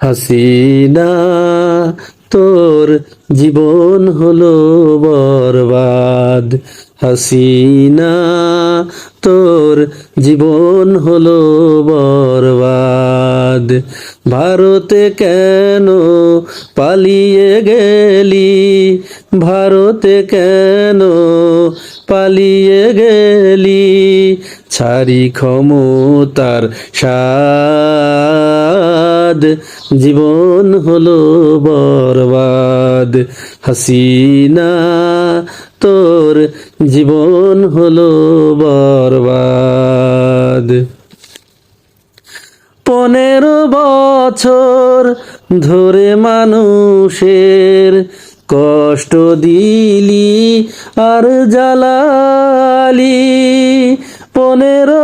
হাসিনা, তোর জীবন হলো বরবাদ। হাসিনা, তোর জীবন হলো বরবাদ। ভারতে কেন পালিয়ে গেলি? ভারতে কেন পালিয়ে গেলি, ছাড়ি ক্ষমতার সাদ জীবন হলো বরবাদ, হাসিনা, তোর জীবন হলো বরবাদ। পনেরো বছর ধরে মানুষের কষ্ট দিলি আর জ্বালালি পনেরো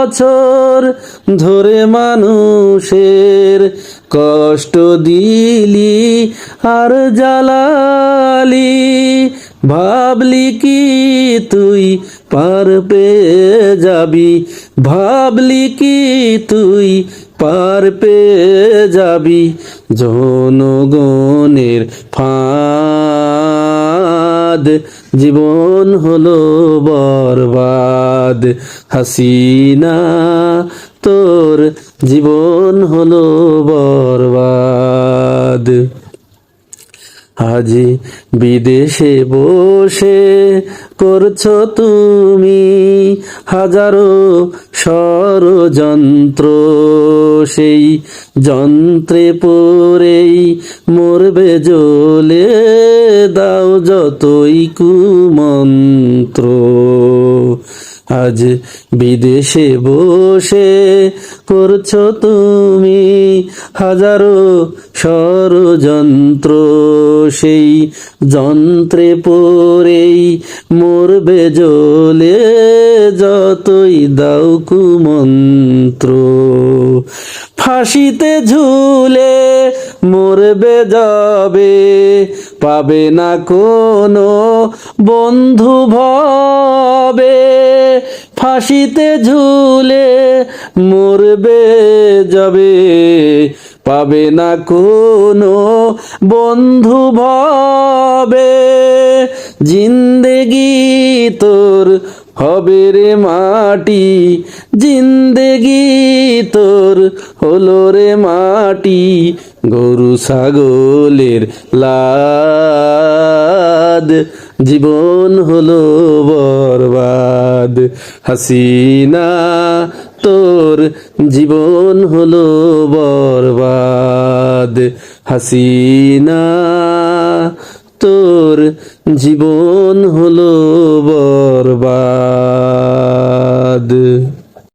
বছর ধরে মানুষের কষ্ট দিলি আর জ্বালালি। ভাবলি কি তুই পার পেয়ে যাবি? ভাবলি কি তুই পার পেয়ে যাবি? জনগণের ফাঁদ। জীবন হলো বরবাদ। হাসিনা, তোর জীবন হলো বরবাদ। আজ বিদেশে বসে করছ তুমি হাজারো ষড়যন্ত্র, সেই যন্ত্রে পরেই মরবে জ্বলে দাও যতই কুমন্ত্র। আজ বিদেশে বসে করছ তুমি হাজারো ষড়যন্ত্র। সেই যন্ত্রে পরেই মরবে জ্বলে যতই দাও কুমন্ত্র। ফাঁসিতে ঝুলে মরবে যাবে, পাবে না কোনো বন্ধু ভবে। ফাঁসিতে ঝুলে মরবে যাবে, পাবে না কোনো বন্ধু ভবে। জিন্দেগি তোর হবে রে মাটি, জিন্দেগি তোর হলো রে মাটি, গরু, ছাগলের লাদ। জীবন হলো বরবাদ। হাসিনা তোর জীবন হলো বরবাদ। হাসিনা তোর জীবন হলো বরবাদ।